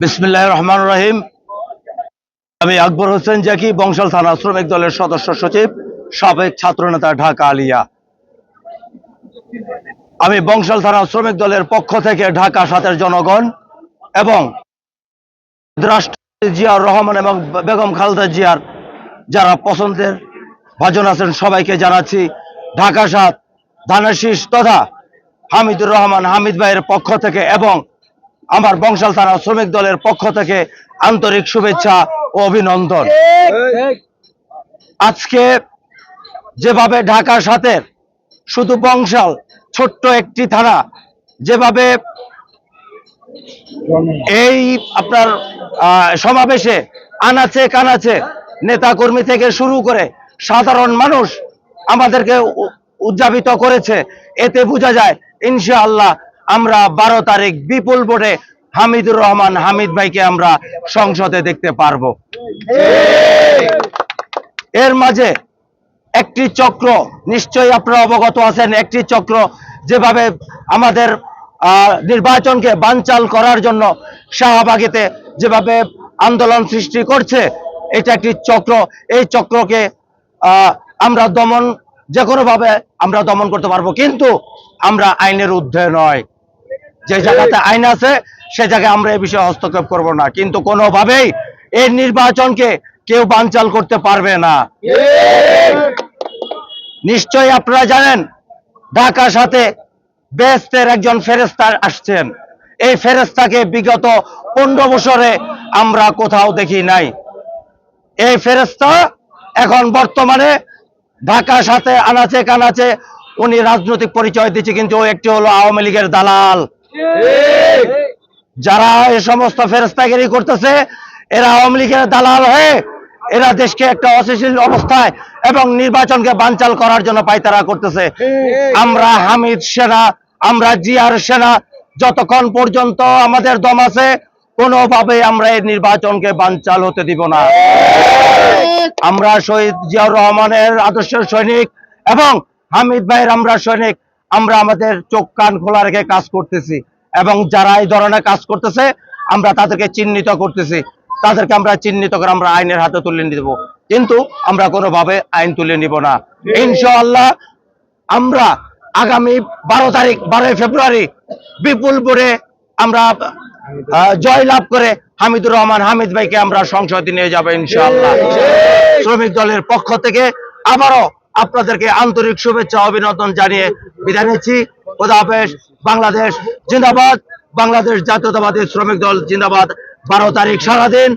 বিসমিল্লাহ রহমান রহিম। আমি আকবর হোসেন জাকি, বংশাল থানা শ্রমিক দলের সদস্য সচিব, সাবেক ছাত্রনেতা ঢাকা আলিয়া। আমি বংশাল থানা শ্রমিক দলের পক্ষ থেকে ঢাকা সাতের জনগণ এবং রাষ্ট্রপতি জিয়াউর রহমান এবং বেগম খালদা জিয়ার যারা পছন্দের ভাজন আছেন, সবাইকে জানাচ্ছি ঢাকা সাত ধানাশিস তথা হামিদুর রহমান, হামিদ ভাইয়ের পক্ষ থেকে এবং আমার বংশাল থানা শ্রমিক দলের পক্ষ থেকে আন্তরিক শুভেচ্ছা ও অভিনন্দন। আজকে যেভাবে ঢাকা সাথের শুধু বংশাল ছোট্ট একটি থানা যেভাবে এই আপনার আহ, সমাবেশে আনাচে কানাচে নেতাকর্মী থেকে শুরু করে সাধারণ মানুষ আমাদেরকে উদযাপিত করেছে এতে বোঝা যায় ইনশাআল্লাহ আমরা বারো তারিখ বিপুল ভোটে হামিদুর রহমান, হামিদ ভাইকে আমরা সংসদে দেখতে পারব। এর মাঝে একটি চক্র, নিশ্চয়ই আপনারা অবগত আছেন, একটি চক্র যেভাবে আমাদের নির্বাচনকে বানচাল করার জন্য শাহবাগেতে যেভাবে আন্দোলন সৃষ্টি করছে, এটা একটি চক্র। এই চক্রকে আমরা দমন, যে কোনোভাবে আমরা দমন করতে পারব, কিন্তু আমরা আইনের ঊর্ধ্বে নয়। যে জায়গাতে আইন আছে সে জায়গায় আমরা এই বিষয়ে হস্তক্ষেপ করব না। কিন্তু কোনোভাবেই এই নির্বাচনকে কেউ বানচাল করতে পারবে না। নিশ্চয়ই আপনারা জানেন ঢাকার সাথে বেস্তের একজন ফেরেস্তা আসছেন। এই ফেরেস্তাকে বিগত পনেরো বছরে আমরা কোথাও দেখি নাই। এই ফেরেস্তা এখন বর্তমানে ঢাকার সাথে আনাচে কানাচে উনি রাজনৈতিক পরিচয় দিচ্ছে কিন্তু একটি হলো আওয়ামী লীগের দালাল। যারা এই সমস্ত ফেরস্তাগিরি করতেছে এরা আওয়ামী লীগের দালাল হয়ে এরা দেশকে একটা অস্থিতিশীল অবস্থায় এবং নির্বাচনকে বানচাল করার জন্য পায়তারা করতেছে। আমরা হামিদ সেনা আমরা জিয়ার সেনা যতক্ষণ পর্যন্ত আমাদের দম আছে কোনোভাবে আমরা এই নির্বাচনকে বানচাল হতে দিব না। আমরা শহীদ জিয়াউর রহমানের আদর্শের সৈনিক এবং হামিদ ভাইয়ের আমরা সৈনিক। আমরা আমাদের চোখ কান খোলা রেখে কাজ করতেছি এবং যারা এই ধরনের কাজ করতেছে আমরা তাদেরকে চিহ্নিত করতেছি। তাদেরকে আমরা চিহ্নিত করে আমরা আইনের হাতে তুলে নিয়ে দেবো কিন্তু আমরা কোনোভাবে আইন তুলে নিব না। ইনশাআল্লাহ আমরা আগামী বারো তারিখ বারোই ফেব্রুয়ারি বিপুল ভোরে আমরা জয় লাভ করে হামিদুর রহমান হামিদ ভাইকে আমরা সংসদে নিয়ে যাব ইনশাআল্লাহ। শ্রমিক দলের পক্ষ থেকে আবারও আপনাদেরকে আন্তরিক শুভেচ্ছা, অভিনন্দন জানিয়ে বিদায় নিচ্ছি। খোদা বাংলাদেশ জিন্দাবাদ। বাংলাদেশ জাতীয়তাবাদী শ্রমিক দল জিন্দাবাদ। বারো তারিখ সারাদিন